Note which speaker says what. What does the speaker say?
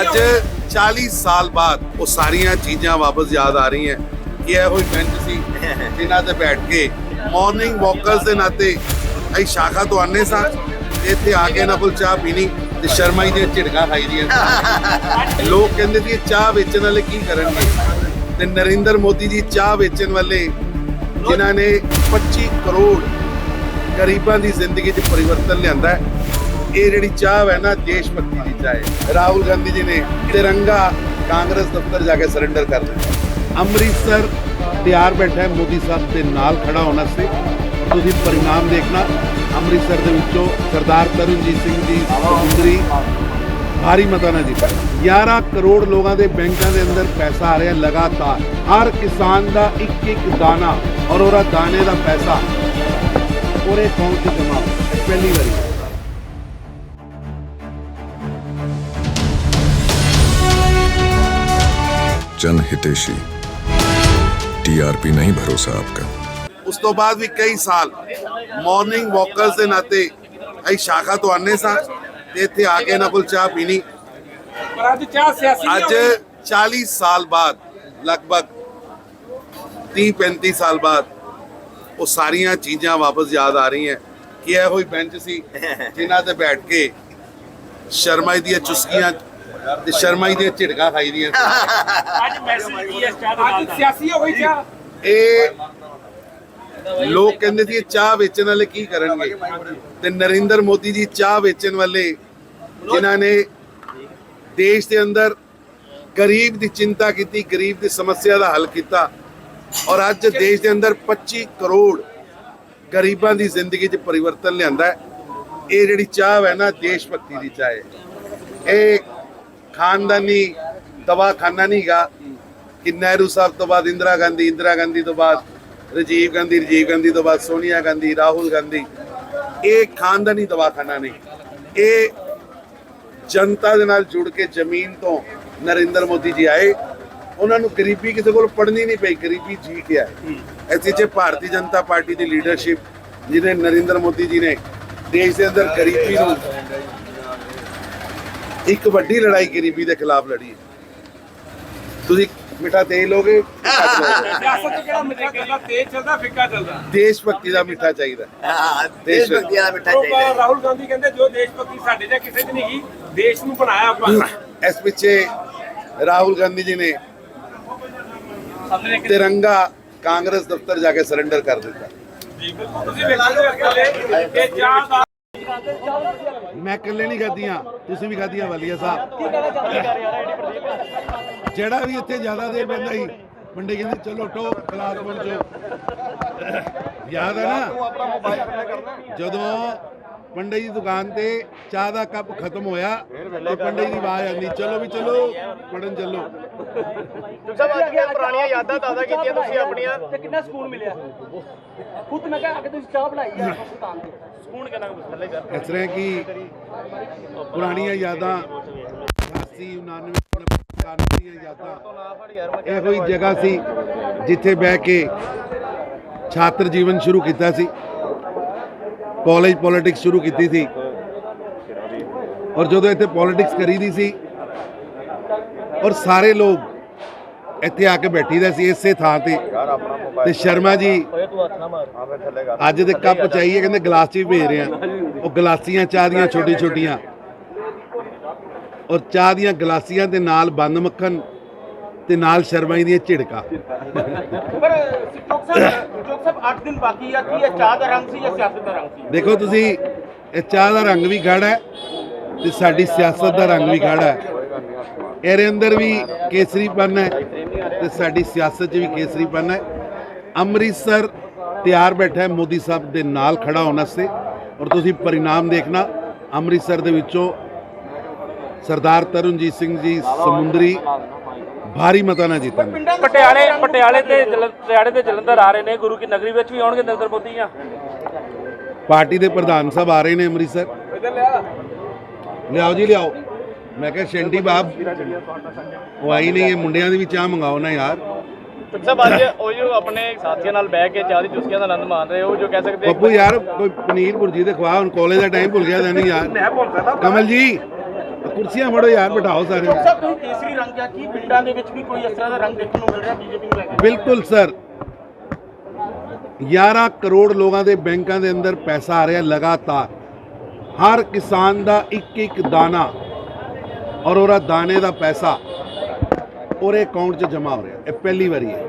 Speaker 1: ਅੱਜ 40 ਸਾਲ ਬਾਅਦ ਉਹ ਸਾਰੀਆਂ ਚੀਜ਼ਾਂ ਵਾਪਸ ਯਾਦ ਆ ਰਹੀਆਂ। ਕਿ ਇਹ ਹੋਈ ਬੈਂਚ ਸੀ ਜਿਨ੍ਹਾਂ ਤੇ ਬੈਠ ਕੇ ਮਾਰਨਿੰਗ ਵਾਕਰਸ ਦੇ ਨਾਤੇ ਅਸੀਂ ਸ਼ਾਖਾ ਤੋਂ ਆਨੇ ਸਾਂ ਤੇ ਇੱਥੇ ਆ ਕੇ ਇਹਨਾਂ ਕੋਲ ਚਾਹ ਪੀਣੀ ਤੇ ਸ਼ਰਮਾ ਜੀ ਦੀਆਂ ਝਿੜਕਾਂ ਖਾਈ ਦੀਆਂ ਲੋਕ ਕਹਿੰਦੇ ਸੀ ਚਾਹ ਵੇਚਣ ਵਾਲੇ ਕੀ ਕਰਨਗੇ? ਤੇ ਨਰਿੰਦਰ ਮੋਦੀ ਜੀ ਚਾਹ ਵੇਚਣ ਵਾਲੇ, ਜਿਨ੍ਹਾਂ ਨੇ 25 ਕਰੋੜ ਗਰੀਬਾਂ ਦੀ ਜ਼ਿੰਦਗੀ 'ਚ ਪਰਿਵਰਤਨ ਲਿਆਂਦਾ ਹੈ। ਇਹ ਜਿਹੜੀ ਚਾਹ ਹੈ ਨਾ, ਦੇਸ਼ ਭਗਤੀ ਦੀ ਚਾਹ ਹੈ। ਰਾਹੁਲ ਗਾਂਧੀ ਜੀ ਨੇ ਤਿਰੰਗਾ ਕਾਂਗਰਸ ਦਫ਼ਤਰ ਜਾ ਕੇ ਸਰੈਂਡਰ ਕਰ ਦਿੱਤਾ ਅੰਮ੍ਰਿਤਸਰ ਤਿਆਰ ਬੈਠਾ ਹੈ, ਮੋਦੀ ਸਾਹਿਬ ਦੇ ਨਾਲ ਖੜਾ ਹੋਣਾ ਸੀ। ਤੁਸੀਂ ਪਰਿਣਾਮ ਦੇਖਣਾ, ਅੰਮ੍ਰਿਤਸਰ ਦੇ ਵਿੱਚੋਂ ਸਰਦਾਰ ਤਰੁਣਜੀਤ ਸਿੰਘ ਜੀ ਸਮੁੰਦਰੀ ਭਾਰੀ ਮਤਾ ਨਾਲ ਜਿੱਤਾ 11 ਕਰੋੜ ਲੋਕਾਂ ਦੇ ਬੈਂਕਾਂ ਦੇ ਅੰਦਰ ਪੈਸਾ ਆ ਰਿਹਾ, ਲਗਾਤਾਰ। ਹਰ ਕਿਸਾਨ ਦਾ ਇੱਕ ਇੱਕ ਦਾਣਾ ਔਰ ਉਹਦਾ ਦਾਣੇ ਦਾ ਪੈਸਾ। ਉਹਦੇ ਅਕਾਊਂਟ 'ਚ ਜਮਾ, ਪਹਿਲੀ ਵਾਰੀ।
Speaker 2: ਜਨ ਹਿਤੇਸ਼ੀ। ਟੀਆਰਪੀ ਨਹੀਂ ਭਰੋਸਾ ਆਪਕਾ।
Speaker 1: ਉਸ ਤੋਂ ਬਾਅਦ ਵੀ ਕਈ ਸਾਲ ਮਾਰਨਿੰਗ ਵਾਕਰਸ ਦੇ ਨਾਤੇ ਅਸੀਂ ਸ਼ਾਖਾ ਤੋਂ ਆਨੇ ਸਾਂ ਤੇ ਇੱਥੇ ਆ ਕੇ ਨਾ ਕੋਲ ਚਾਹ ਪੀਣੀ।
Speaker 3: ਪਰ ਅੱਜ ਚਾਹ ਸਿਆਸੀ
Speaker 1: ਅੱਜ 40 ਸਾਲ ਬਾਅਦ, ਲਗਭਗ 30 35 ਸਾਲ ਬਾਅਦ ਉਹ ਸਾਰੀਆਂ ਚੀਜ਼ਾਂ ਵਾਪਸ ਯਾਦ ਆ ਰਹੀਆਂ। ਕਿ ਇਹੋ ਹੀ ਬੈਂਚ ਸੀ ਜਿਨ੍ਹਾਂ ਤੇ ਬੈਠ ਕੇ ਸ਼ਰਮਾ ਦੀਆਂ ਚੁਸਕੀਆਂ ਤੇ ਸ਼ਰਮਾ ਜੀ ਦੀਆਂ ਝਿੜਕਾਂ ਖਾਈ ਦੀਆਂ
Speaker 3: ਅੱਜ ਮੈਸੇਜ ਕੀ ਹੈ? ਚਾਹ ਦੇ? ਅੱਜ ਸਿਆਸੀ ਹੋ ਗਈ ਚਾਹ।
Speaker 1: ਇਹ ਲੋਕ ਕਹਿੰਦੇ ਸੀ ਚਾਹ ਵੇਚਣ ਵਾਲੇ ਕੀ ਕਰਨਗੇ? ਤੇ ਨਰਿੰਦਰ ਮੋਦੀ ਜੀ ਚਾਹ ਵੇਚਣ ਵਾਲੇ ਜਿਨ੍ਹਾਂ ਨੇ ਦੇਸ਼ ਦੇ ਅੰਦਰ ਗਰੀਬ ਦੀ ਚਿੰਤਾ ਕੀਤੀ ਗਰੀਬ ਦੀ ਸਮੱਸਿਆ ਦਾ ਹੱਲ ਕੀਤਾ ਔਰ ਅੱਜ ਦੇਸ਼ ਦੇ ਅੰਦਰ 25 ਕਰੋੜ ਗਰੀਬਾਂ ਦੀ ਜ਼ਿੰਦਗੀ 'ਚ ਪਰਿਵਰਤਨ ਲਿਆਂਦਾ ਹੈ। ਇਹ ਜਿਹੜੀ ਚਾਹ ਹੈ ਨਾ ਦੇਸ਼ ਭਗਤੀ ਦੀ ਚਾਹ ਹੈ। ਇਹ ਖਾਨਦਾਨੀ ਦਵਾਖਾਨਾ ਨਹੀਂਗਾ ਕਿ ਨਹਿਰੂ ਸਾਹਿਬ ਤੋਂ ਬਾਅਦ ਇੰਦਰਾ ਗਾਂਧੀ ਇੰਦਰਾ ਗਾਂਧੀ ਤੋਂ ਬਾਅਦ ਰਾਜੀਵ ਗਾਂਧੀ ਰਾਜੀਵ ਗਾਂਧੀ ਤੋਂ ਬਾਅਦ ਸੋਨੀਆ ਗਾਂਧੀ, ਰਾਹੁਲ ਗਾਂਧੀ। ਇਹ ਖਾਨਦਾਨੀ ਦਵਾਖਾਨਾ ਨਹੀਂ ਇਹ ਜਨਤਾ ਦੇ ਨਾਲ ਜੁੜ ਕੇ ਜ਼ਮੀਨ ਤੋਂ ਨਰਿੰਦਰ ਮੋਦੀ ਜੀ ਆਏ। ਉਹਨਾਂ ਨੂੰ ਗਰੀਬੀ ਕਿਸੇ ਕੋਲ ਪੜਨੀ ਨਹੀਂ ਪਈ, ਗਰੀਬੀ ਜੀ ਕੇ ਆਏ। ਐਸੀ ਜੇ ਭਾਰਤੀ ਜਨਤਾ ਪਾਰਟੀ ਦੀ ਲੀਡਰਸ਼ਿਪ ਜਿਹਨੇ ਨਰਿੰਦਰ ਮੋਦੀ ਜੀ ਨੇ ਦੇਸ਼ ਦੇ ਅੰਦਰ ਗਰੀਬੀ ਨੂੰ ਇੱਕ ਵੱਡੀ ਲੜਾਈ ਗਰੀਬੀ ਦੇ ਖਿਲਾਫ ਲੜੀ ਹੈ। ਤੁਸੀਂ ਮਿੱਠਾ ਤੇਲ ਲੋਗੇ।
Speaker 3: ਸਿਆਸਤ ਕਿਹੜਾ ਮਿੱਠਾ ਚੱਲਦਾ? ਤੇਜ਼ ਚੱਲਦਾ ਫਿੱਕਾ ਚੱਲਦਾ?
Speaker 1: ਦੇਸ਼ ਭਗਤੀ ਦਾ ਮਿੱਠਾ ਚਾਹੀਦਾ।
Speaker 4: ਹਾਂ ਦੇਸ਼ ਭਗਤੀ ਦਾ ਮਿੱਠਾ ਚਾਹੀਦਾ।
Speaker 3: ਰਾਹੁਲ ਗਾਂਧੀ ਕਹਿੰਦੇ ਜੋ ਦੇਸ਼ ਭਗਤੀ ਸਾਡੇ ਜਾਂ ਕਿਸੇ 'ਚ ਨਹੀਂ ਗਈ ਦੇਸ਼ ਨੂੰ ਬਣਾਇਆ ਆਪਾਂ।
Speaker 1: ਇਸ ਪਿੱਛੇ ਰਾਹੁਲ ਗਾਂਧੀ ਜੀ ਨੇ ਤਿਰੰਗਾ ਕਾਂਗਰਸ ਦਫ਼ਤਰ ਜਾ ਕੇ ਸਰੈਂਡਰ ਕਰ ਦਿੱਤਾ।
Speaker 3: ਜੀ ਬਿਲਕੁਲ ਤੁਸੀਂ ਵੇਖੋਗੇ ਅਕਲੇ ਕਿ ਚਾਹ ਦਾ
Speaker 1: ਮੈਂ ਇਕੱਲੇ ਨਹੀਂ ਖਾਧੀਆਂ, ਤੁਸੀਂ ਵੀ ਖਾਧੀਆਂ ਵਾਲੀਆ ਸਾਹਿਬ ਜਿਹੜਾ ਵੀ ਇੱਥੇ ਜ਼ਿਆਦਾ ਦੇਰ ਬੰਦਾ ਸੀ ਪੰਡੇ ਕਹਿੰਦੇ, ਚਲੋ ਟੋ ਕਲਾਸ ਬਣ ਯਾਦ ਹੈ ਨਾ? ਜਦੋਂ ਪੰਡੇ ਦੀ ਦੁਕਾਨ ਤੇ ਚਾਹ ਦਾ ਕੱਪ ਖਤਮ ਹੋਇਆ ਤੇ ਪੰਡੇ ਦੀ ਆਵਾਜ਼ ਆਉਂਦੀ ਚਲੋ ਵੀ ਚਲੋ ਪੜਨ ਚੱਲੋ।
Speaker 5: ਸਭ ਅੱਜ ਦੀਆਂ ਪੁਰਾਣੀਆਂ ਯਾਦਾਂ ਤਾਜ਼ਾ ਕੀਤੀਆਂ ਤੁਸੀਂ ਆਪਣੀਆਂ।
Speaker 6: ਤੇ ਕਿੰਨਾ ਸਕੂਨ ਮਿਲਿਆ? ਖੁਦ ਮੈਂ ਕਿਹਾ ਆ ਕੇ ਤੁਸੀਂ ਚਾਹ ਬਣਾਈ ਆ ਸੁਲਤਾਨ ਦੀ।
Speaker 5: ਸਕੂਨ ਕਿੰਨਾ ਥੱਲੇ ਕਰ।
Speaker 1: ਇਸ ਤਰ੍ਹਾਂ ਕਿ ਪੁਰਾਣੀਆਂ ਯਾਦਾਂ 88 99 90 ਦੀਆਂ ਯਾਦਾਂ ਇਹੋ ਹੀ ਜਗ੍ਹਾ ਸੀ ਜਿੱਥੇ ਬਹਿ ਕੇ ਛਾਤਰ ਜੀਵਨ ਸ਼ੁਰੂ ਕੀਤਾ ਸੀ। ਕਾਲਜ ਪੋਲਿਟਿਕਸ ਸ਼ੁਰੂ ਕੀਤੀ ਸੀ। ਔਰ ਜਦੋਂ ਇੱਥੇ ਪੋਲਿਟਿਕਸ ਕਰੀਦੀ ਸੀ ਔਰ ਸਾਰੇ ਲੋਕ ਇੱਥੇ ਆ ਕੇ ਬੈਠੀਦਾ ਸੀ ਇਸੇ ਥਾਂ ਤੇ। ਤੇ ਸ਼ਰਮਾ ਜੀ ਅੱਜ ਦੇ ਕੱਪ ਚਾਹੀਏ ਕਹਿੰਦੇ ਗਲਾਸ 'ਚ ਵੀ ਭੇਜ ਰਹੇ ਆ। ਉਹ ਗਲਾਸੀਆਂ ਚਾਹ ਦੀਆਂ ਛੋਟੀ ਛੋਟੀਆਂ ਔਰ ਚਾਹ ਦੀਆਂ ਗਲਾਸੀਆਂ ਦੇ ਨਾਲ ਬੰਦ ਮੱਖਣ ਤੇ ਨਾਲ ਸ਼ਰਮਾ ਜੀ ਦੀਆਂ ਝਿੜਕਾਂ।
Speaker 5: ਪਰ ਚੌਕ ਸਾਹਿਬ ਚੌਕ ਸਾਹਿਬ 8 ਦਿਨ ਬਾਕੀ ਆ ਕੀ ਇਹ ਚਾਹ ਦਾ ਰੰਗ ਸੀ ਜਾਂ ਸਿਆਸਤ ਦਾ ਰੰਗ ਸੀ?
Speaker 1: ਦੇਖੋ ਤੁਸੀਂ ਇਹ ਚਾਹ ਦਾ ਰੰਗ ਵੀ ਗਾੜਾ ਹੈ ਤੇ ਸਾਡੀ ਸਿਆਸਤ ਦਾ ਰੰਗ ਵੀ ਗਾੜਾ ਹੈ। ਇਹਦੇ ਅੰਦਰ ਵੀ ਕੇਸਰੀਪਨ ਹੈ ਤੇ ਸਾਡੀ ਸਿਆਸਤ 'ਚ ਵੀ ਕੇਸਰੀਪਨ ਹੈ। ਅੰਮ੍ਰਿਤਸਰ ਤਿਆਰ ਬੈਠਾ ਹੈ ਮੋਦੀ ਸਾਹਿਬ ਦੇ ਨਾਲ ਖੜਾ ਹੋਣ ਵਾਸਤੇ। ਔਰ ਤੁਸੀਂ ਪਰਿਣਾਮ ਦੇਖਣਾ ਅੰਮ੍ਰਿਤਸਰ ਦੇ ਵਿੱਚੋਂ ਸਰਦਾਰ ਤਰੁਣਜੀਤ ਸਿੰਘ ਜੀ ਸਮੁੰਦਰੀ ਭਾਰੀ ਮਤਾਂ ਨਾਲ ਜਿੱਤਣਗੇ।
Speaker 6: ਪਟਿਆਲੇ ਪਟਿਆਲੇ ਤੇ ਜਲੰ- ਪਟਿਆਲੇ ਤੇ ਜਲੰਧਰ ਆ ਰਹੇ ਨੇ ਗੁਰੂ ਕੀ ਨਗਰੀ ਵਿੱਚ ਵੀ ਆਉਣਗੇ ਨਰਿੰਦਰ ਮੋਦੀ ਆ
Speaker 1: ਪਾਰਟੀ ਦੇ ਪ੍ਰਧਾਨ ਸਾਹਿਬ ਆ ਰਹੇ ਨੇ ਅੰਮ੍ਰਿਤਸਰ। ਲਿਆਓ ਜੀ ਲਿਆਓ। ਮੈਂ ਕਿਹਾ ਸ਼ੈਂਟੀ ਬਾਬ ਉਹ ਆਈ ਨਹੀਂ ਇਹ ਮੁੰਡਿਆਂ ਦੀ ਵੀ ਚਾਹ ਮੰਗਾਓ ਨਾ ਯਾਰ।
Speaker 5: ਸਾਹਿਬ ਅੱਜ ਉਹ ਜੋ ਆਪਣੇ ਸਾਥੀਆਂ ਨਾਲ ਬਹਿ ਕੇ ਚਾਹ ਦੀ ਚੁਸਕੀਆਂ ਦਾ ਆਨੰਦ ਮਾਣ ਰਹੇ ਹੋ ਜੋ ਕਹਿ ਸਕਦੇ
Speaker 1: ਪੱਪੂ ਯਾਰ ਕੋਈ ਪਨੀਰ ਭੁਰਜੀ ਦੇ ਖਵਾ ਹੁਣ ਕਾਲਜ ਦਾ ਟਾਈਮ ਭੁੱਲ ਗਿਆ ਯਾਰ।
Speaker 3: ਮੈਂ ਭੁੱਲ ਸਕਦਾ
Speaker 1: ਕਮਲ ਜੀ ਕੁਰਸੀਆਂ ਫੜੋ ਯਾਰ ਬਿਠਾਓ ਸਾਰੇ।
Speaker 5: ਸਾਹਿਬ ਤੁਸੀਂ ਕੇਸਰੀ ਰੰਗ ਕਿਹਾ ਕੀ ਪਿੰਡਾਂ ਦੇ ਵਿੱਚ ਵੀ ਕੋਈ ਇਸ ਤਰ੍ਹਾਂ ਦਾ ਰੰਗ ਦੇਖਣ ਨੂੰ ਮਿਲ ਰਿਹਾ ਬੀਜੇਪੀ ਨੂੰ ਲੈ ਕੇ?
Speaker 1: ਬਿਲਕੁਲ ਸਰ। 11 ਕਰੋੜ ਲੋਕਾਂ ਦੇ ਬੈਂਕਾਂ ਦੇ ਅੰਦਰ ਪੈਸਾ ਆ ਰਿਹਾ ਲਗਾਤਾਰ। ਹਰ ਕਿਸਾਨ ਦਾ ਇੱਕ ਇੱਕ ਦਾਣਾ ਔਰ ਉਹਦਾ ਦਾਣੇ ਦਾ ਪੈਸਾ ਉਹਦੇ ਅਕਾਊਂਟ 'ਚ ਜਮ੍ਹਾਂ ਹੋ ਰਿਹਾ। ਇਹ ਪਹਿਲੀ ਵਾਰੀ ਹੈ।